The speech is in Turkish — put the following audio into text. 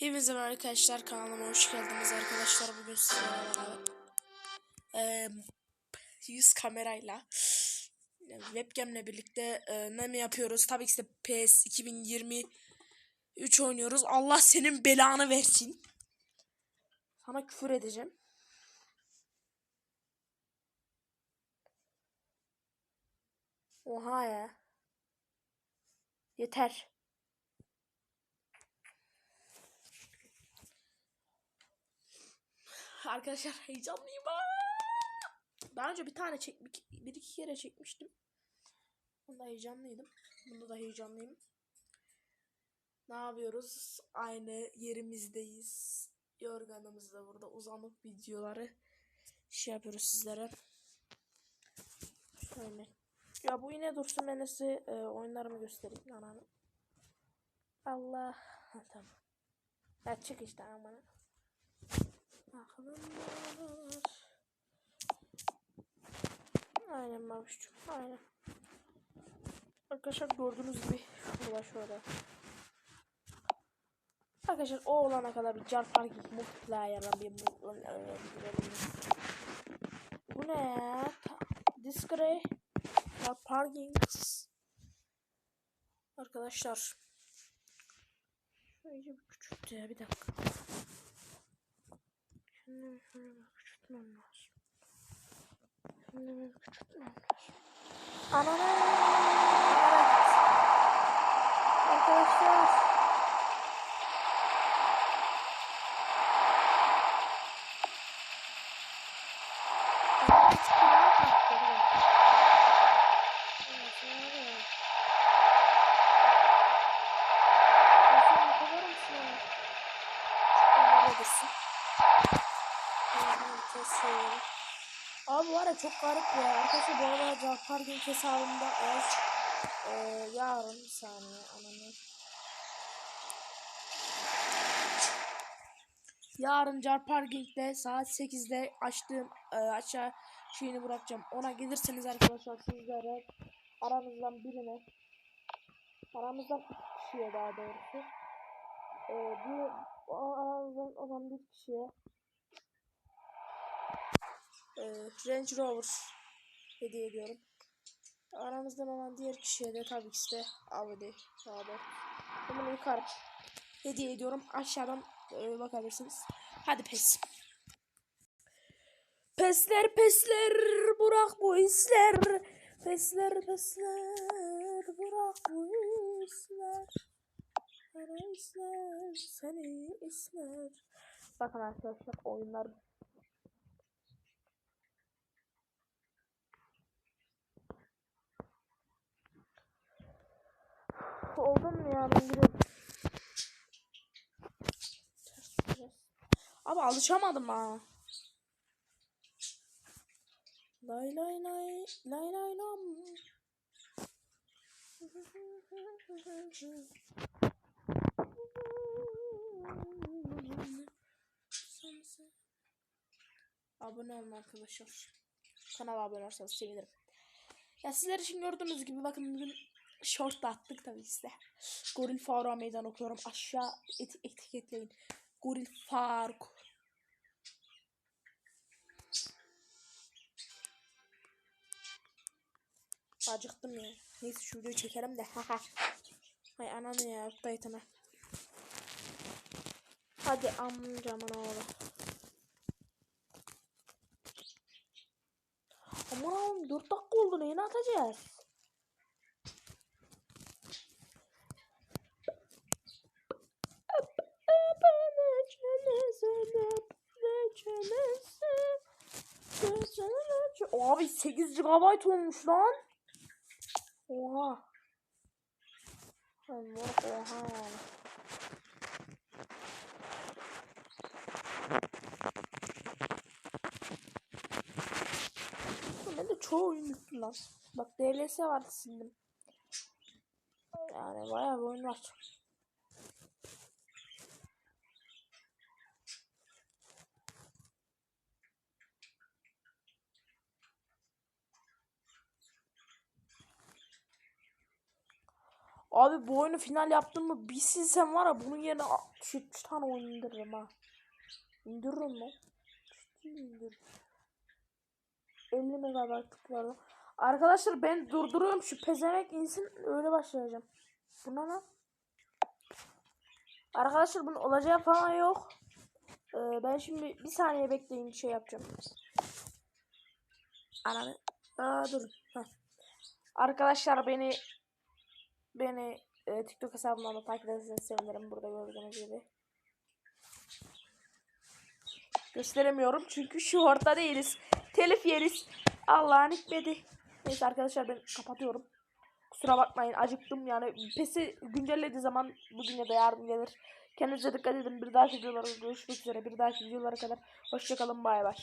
Hepinize merhaba arkadaşlar kanalıma hoş geldiniz arkadaşlar. Bugün sizlerle beraber eee, yüz kamerayla webcamle birlikte e, ne mi yapıyoruz. Tabii ki de PS 2023 oynuyoruz. Allah senin belanı versin. Sana küfür edeceğim. Oha ya. Yeter Arkadaşlar heyecanlıyım. Daha önce bir tane çek bir, bir iki kere çekmiştim. Bunda heyecanlıydım. Bunda da heyecanlıyım. Ne yapıyoruz? Aynı yerimizdeyiz. Yorganımız da burada uzanıp videoları şey yapıyoruz sizlere. Şöyle. Ya bu yine dursun ben size e, oyunlarımı göstereyim. Ananı. Allah. Ha, tamam. Ya çık işte amına. Var. Aynen Mavuş'cum. Aynen. Arkadaşlar gördüğünüz gibi şurada şöyle. Arkadaşlar o olana kadar bir car parking multiplayer'la bir Bu ne ya? Discray car parking Arkadaşlar Şöyle bir küçülttü ya bir dakika. Şimdi şöyle bir küçültmem lazım. Şimdi bir küçültmem lazım. Ananı! Arkadaşlar. Ben hiç kulağım patladı. Evet, yani. Sen ne kadar mısın? Bunlar dursun. Kesiyorum. Abi var ya çok garip ya. Arkadaşlar bu arada Car Parking hesabımda eğer e, yarın bir saniye ananı. Yarın Car Parking'de saat 8'de açtığım e, aşağı şeyini bırakacağım. Ona gelirseniz arkadaşlar sizlere aranızdan birine aramızdan iki kişiye daha doğrusu e, bir aranızdan olan bir kişiye e, Range Rover hediye ediyorum. Aramızdan olan diğer kişiye de tabii ki de Audi abi. Bunu yukarı hediye ediyorum. Aşağıdan e, bakabilirsiniz. Hadi pes. Pesler pesler bırak bu hisler. Pesler pesler bırak bu hisler. Bana hisler seni isler. Bakın arkadaşlar oyunlar Oldum mu ya ben gidiyorum. Abi alışamadım ha. Lay lay lay lay lay lam. Abone olun arkadaşlar. Kanala abone olursanız sevinirim. Ya sizler için gördüğünüz gibi bakın bugün short da attık tabii size. Goril Faruk'a meydan okuyorum. Aşağı et etiketleyin. Goril Faruk. Acıktım ya. Neyse şu videoyu çekelim de. Hay ananı ya. Dayıtana. Hadi amcamın oğlu. Aman oğlum 4 dakika oldu neyini atacağız? Abi 8 GB olmuş lan. Oha. Allah oha. Ben de çoğu oyun yüklü lan. Bak DLS vardı sildim. Yani bayağı bir oyun var. Abi bu oyunu final yaptın mı bir silsem var ya bunun yerine 63 tane oyun indiririm ha. İndiririm lan. İndiririm. 50 megabaytlık var. Arkadaşlar ben durduruyorum şu pezevenk insin öyle başlayacağım. Bu ne? Arkadaşlar bunun olacağı falan yok. Ee, ben şimdi bir saniye bekleyin şey yapacağım. Ananı. Aa dur. Heh. Arkadaşlar beni beni e, TikTok hesabımdan da takip ederseniz sevinirim burada gördüğünüz gibi. Gösteremiyorum çünkü şu orta değiliz. Telif yeriz. Allah'ın hikmeti. Neyse arkadaşlar ben kapatıyorum. Kusura bakmayın acıktım yani. Pesi güncellediği zaman bugün ya da yarın gelir. Kendinize dikkat edin. Bir dahaki videolarda görüşmek üzere. Bir dahaki videolara kadar. Hoşçakalın bay bay.